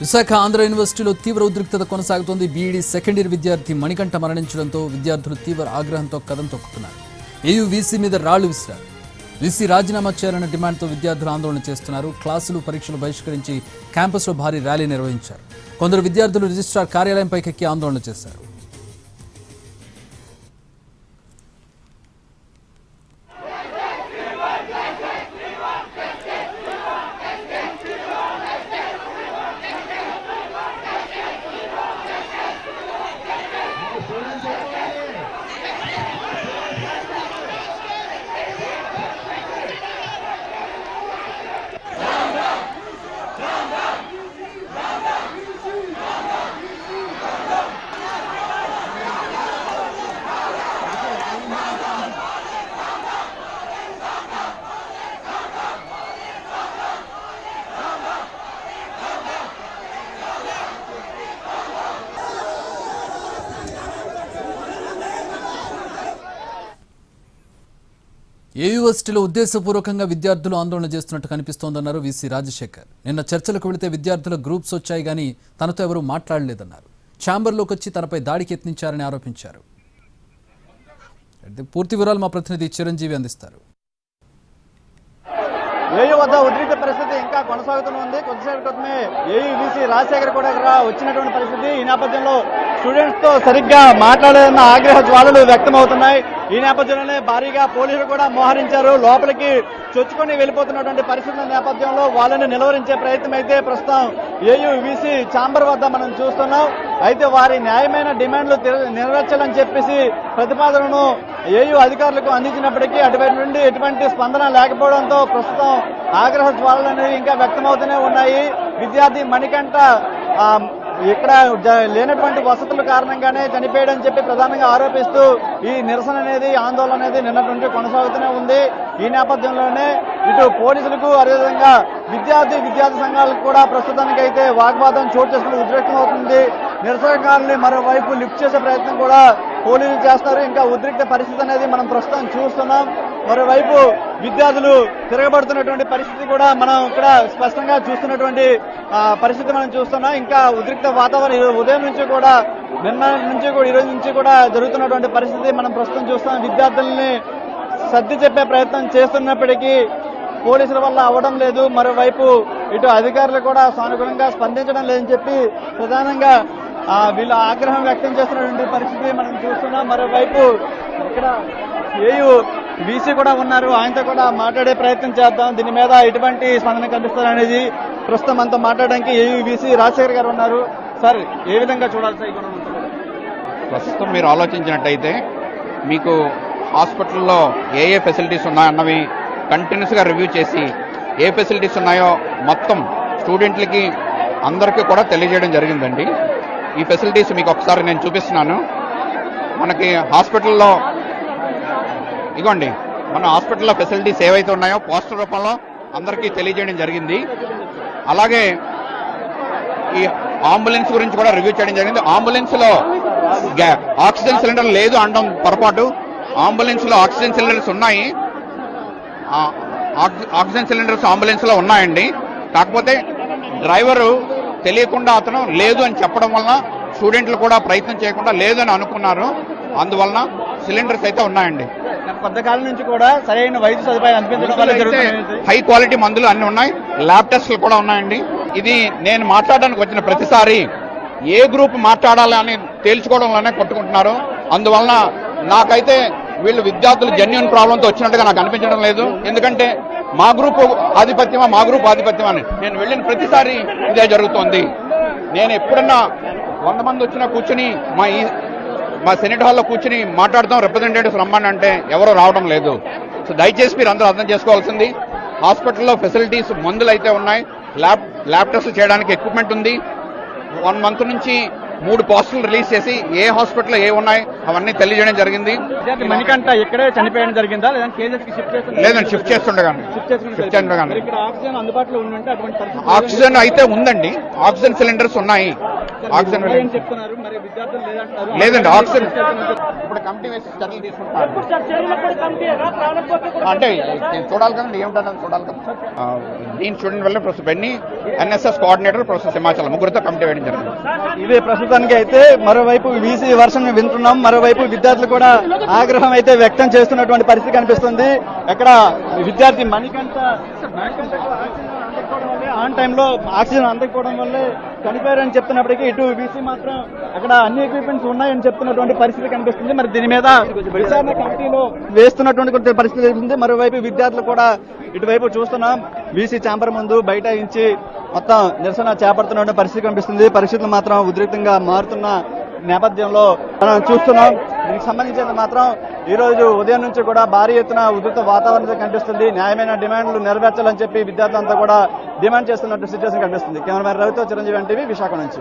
విశాఖ ఆంధ్ర యూనివర్సిటీలో తీవ్ర ఉద్రిక్తత కొనసాగుతోంది. బీఈడీ సెకండ్ ఇయర్ విద్యార్థి మణికంఠ మరణించడంతో విద్యార్థులు తీవ్ర ఆగ్రహంతో కథం తొక్కుతున్నారు. ఏయూ వీసీ మీద రాళ్ళు విసిరారు. వీసీ రాజీనామా చేయాలన్న డిమాండ్తో విద్యార్థులు ఆందోళన చేస్తున్నారు. క్లాసులు పరీక్షలు బహిష్కరించి క్యాంపస్లో భారీ ర్యాలీ నిర్వహించారు. కొందరు విద్యార్థులు రిజిస్ట్రార్ కార్యాలయం పైకెక్కి ఆందోళన చేశారు. ఏ యూనివర్సిటీలో ఉద్దేశపూర్వకంగా విద్యార్థులు ఆందోళన చేస్తున్నట్టు కనిపిస్తోందన్నారు వీసీ రాజశేఖర్. నిన్న చర్చలకు వెళితే విద్యార్థుల గ్రూప్స్ వచ్చాయి కానీ తనతో ఎవరూ మాట్లాడలేదన్నారు. ఛాంబర్లోకి వచ్చి తనపై దాడికి యత్నించారని ఆరోపించారు. అయితే పూర్తి వివరాలు మా ప్రతినిధి చిరంజీవి అందిస్తారు. ఏయూ వద్ద ఉద్రిక్త పరిస్థితి ఇంకా కొనసాగుతూ ఉంది కొద్దిసేపు క్రితమే ఏయూ వీసీ రాజశేఖర్ కూడా ఇక్కడ వచ్చినటువంటి పరిస్థితి. ఈ నేపథ్యంలో స్టూడెంట్స్తో సరిగ్గా మాట్లాడాలన్న ఆగ్రహ జ్వాలలు వ్యక్తమవుతున్నాయి. ఈ నేపథ్యంలోనే భారీగా పోలీసులు కూడా మోహరించారు. లోపలికి చొచ్చుకొని వెళ్ళిపోతున్నటువంటి పరిస్థితుల నేపథ్యంలో వాళ్ళని నిలువరించే ప్రయత్నం అయితే ప్రస్తుతం ఏయూ ఛాంబర్ వద్ద మనం చూస్తున్నాం. అయితే వారి న్యాయమైన డిమాండ్లు నెరవేర్చాలని చెప్పేసి ప్రతిపాదనను ఏయూ అధికారులకు అందించినప్పటికీ అటువైపు నుండి ఎటువంటి స్పందన లేకపోవడంతో ప్రస్తుతం ఆగ్రహ జ్వాలలు అనేవి ఇంకా వ్యక్తమవుతూనే ఉన్నాయి. విద్యార్థి మణికంఠ ఇక్కడ లేనటువంటి వసతుల కారణంగానే చనిపోయాడని చెప్పి ప్రధానంగా ఆరోపిస్తూ ఈ నిరసన అనేది ఆందోళన అనేది నిన్నటి కొనసాగుతూనే ఉంది. ఈ నేపథ్యంలోనే ఇటు పోలీసులకు అదేవిధంగా విద్యార్థి విద్యార్థి సంఘాలకు కూడా ప్రస్తుతానికి అయితే వాగ్వాదం చోటు చేసుకుని ఉద్రిక్తం అవుతుంది. నిరసనకారుల్ని మరోవైపు లిఫ్ట్ చేసే ప్రయత్నం కూడా పోలీసులు చేస్తారు ఇంకా ఉద్రిక్త పరిస్థితి అనేది మనం ప్రస్తుతం చూస్తున్నాం. మరోవైపు విద్యార్థులు తిరగబడుతున్నటువంటి పరిస్థితి కూడా మనం ఇక్కడ స్పష్టంగా చూస్తున్నటువంటి పరిస్థితి మనం చూస్తున్నాం. ఇంకా ఉద్రిక్త వాతావరణం ఉదయం నుంచి కూడా నిన్న నుంచి కూడా ఈ రోజు నుంచి కూడా జరుగుతున్నటువంటి పరిస్థితి మనం ప్రస్తుతం చూస్తున్నాం. విద్యార్థుల్ని సర్ది చెప్పే ప్రయత్నం చేస్తున్నప్పటికీ పోలీసుల వల్ల అవడం లేదు. మరోవైపు ఇటు అధికారులు కూడా సానుకూలంగా స్పందించడం లేదని చెప్పి ప్రధానంగా వీళ్ళు ఆగ్రహం వ్యక్తం చేస్తున్నటువంటి పరిస్థితి మనం చూస్తున్నాం. మరోవైపు ఇక్కడ ఏయు బీసీ కూడా ఉన్నారు. ఆయనతో కూడా మాట్లాడే ప్రయత్నం చేద్దాం. దీని మీద ఎటువంటి స్పందన కనిపిస్తారనేది ప్రస్తుతం మనతో మాట్లాడడానికి ఏయు బీసీ రాజశేఖర్ గారు ఉన్నారు. సార్ ఏ విధంగా చూడాలి ఈ ప్రస్తుతం మీరు ఆలోచించినట్టయితే మీకు హాస్పిటల్లో ఏ ఏ ఫెసిలిటీస్ ఉన్నాయన్నవి కంటిన్యూస్గా రివ్యూ చేసి ఏ ఫెసిలిటీస్ ఉన్నాయో మొత్తం స్టూడెంట్లకి అందరికీ కూడా తెలియజేయడం జరిగిందండి. ఈ ఫెసిలిటీస్ మీకు ఒకసారి నేను చూపిస్తున్నాను. మనకి హాస్పిటల్లో ఇగోండి మన హాస్పిటల్లో ఫెసిలిటీస్ ఏవైతే ఉన్నాయో పోస్టర్ రూపంలో అందరికీ తెలియజేయడం జరిగింది. అలాగే ఈ అంబులెన్స్ గురించి కూడా రివ్యూ చేయడం జరిగింది. అంబులెన్స్లో గ్యా- ఆక్సిజన్ సిలిండర్ లేదు అనడం పొరపాటు. అంబులెన్స్లో ఆక్సిజన్ సిలిండర్స్ ఉన్నాయి. ఆక్సి- ఆక్సిజన్ సిలిండర్స్ అంబులెన్స్లో ఉన్నాయండి. కాకపోతే డ్రైవరు తెలియకుండా అతను లేదు అని చెప్పడం వలన స్టూడెంట్లు కూడా ప్రయత్నం చేయకుండా లేదు అని అనుకున్నారు. అందువలన సిలిండర్స్ అయితే ఉన్నాయండి. కొంతకాలం నుంచి కూడా సరైన వైద్య సదుపాయం జరుగుతుంది హై క్వాలిటీ మందులు అన్ని ఉన్నాయి. ల్యాబ్ టెస్ట్లు కూడా ఉన్నాయండి. ఇది నేను మాట్లాడడానికి వచ్చిన ప్రతిసారి ఏ గ్రూప్ మాట్లాడాలి అని తేల్చుకోవడంలోనే కొట్టుకుంటున్నారు. అందువలన నాకైతే వీళ్ళు విద్యార్థులు జెన్యున్ ప్రాబ్లంతో వచ్చినట్టుగా నాకు అనిపించడం లేదు. ఎందుకంటే మా గ్రూప్ ఆధిపత్యమా మా గ్రూప్ ఆధిపత్యమా అని నేను వెళ్ళిన ప్రతిసారి ఇదే జరుగుతోంది. నేను ఎప్పుడన్నా వంద మంది వచ్చినా కూర్చుని మా మా సెనెట్ హాల్లో కూర్చుని మాట్లాడదాం రిప్రజెంటేటివ్స్ రమ్మని అంటే ఎవరో రావడం లేదు. సో దయచేసి మీరు అందరూ అర్థం చేసుకోవాల్సింది హాస్పిటల్లో ఫెసిలిటీస్ మందులు అయితే ఉన్నాయి ల్యాబ్ ల్యాబ్ టెస్ట్ చేయడానికి ఎక్విప్మెంట్ ఉంది. వన్ మంత్ నుంచి మూడు పోస్టులు రిలీజ్ చేసి ఏ హాస్పిటల్లో ఏ ఉన్నాయి అవన్నీ తెలియజేయడం జరిగింది. మణికంఠ ఇక్కడే చనిపోయడం జరిగిందా? లేదండి షిఫ్ట్ చేస్తుండగానే. షిఫ్ట్ చేస్తుండగానే. ఆక్సిజన్ అయితే ఉందండి. ఆక్సిజన్ సిలిండర్స్ ఉన్నాయి. ఆక్సిజన్ లేదండి ఆక్సిజన్ ఇప్పుడు కమిటీ వేసి చర్యలు అంటే చూడాలి కదండి ఏమిటన్నది చూడాలి కదా. దీని స్టూడెంట్ వల్ల professor Benny NSS coordinator professor Himachal ముగ్గురితో committee వేయడం జరిగింది. ఇదే ప్రభుత్వానికి అయితే మరోవైపు వీసీ వర్షం వింటున్నాం. మరోవైపు విద్యార్థులు కూడా ఆగ్రహం అయితే వ్యక్తం చేస్తున్నటువంటి పరిస్థితి కనిపిస్తుంది. ఎక్కడ విద్యార్థి మణికంఠ ఆన్ టైంలో ఆక్సిజన్ అందకపోవడం వల్లే చనిపోయారని చెప్తున్నప్పటికీ ఇటు బీసీ మాత్రం అక్కడ అన్ని ఎక్విప్మెంట్స్ ఉన్నాయని చెప్తున్నటువంటి పరిస్థితి కనిపిస్తుంది. మరి దీని మీద విచారణ కమిటీలో వేస్తున్నటువంటి పరిస్థితి ఉంది మరోవైపు విద్యార్థులు కూడా ఇటువైపు చూస్తున్నాం. బీసీ ఛాంబర్ ముందు బైఠాయించి మొత్తం నిరసన చేపడుతున్న పరిస్థితి కనిపిస్తుంది. పరిస్థితులు మాత్రం ఉద్రిక్తంగా మారుతున్న నేపథ్యంలో మనం చూస్తున్నాం. దీనికి సంబంధించినంత మాత్రం ఈ రోజు ఉదయం నుంచి కూడా భారీ ఎత్తున ఉధృత వాతావరణం కనిపిస్తుంది. న్యాయమైన డిమాండ్లు నెరవేర్చాలని చెప్పి విద్యార్థులంతా కూడా డిమాండ్ చేస్తున్నట్టు సిచ్యువేషన్ కనిపిస్తుంది. కెమెరామెన్ రవితో చిరంజీవి ఎన్టీవీ విశాఖ నుంచి.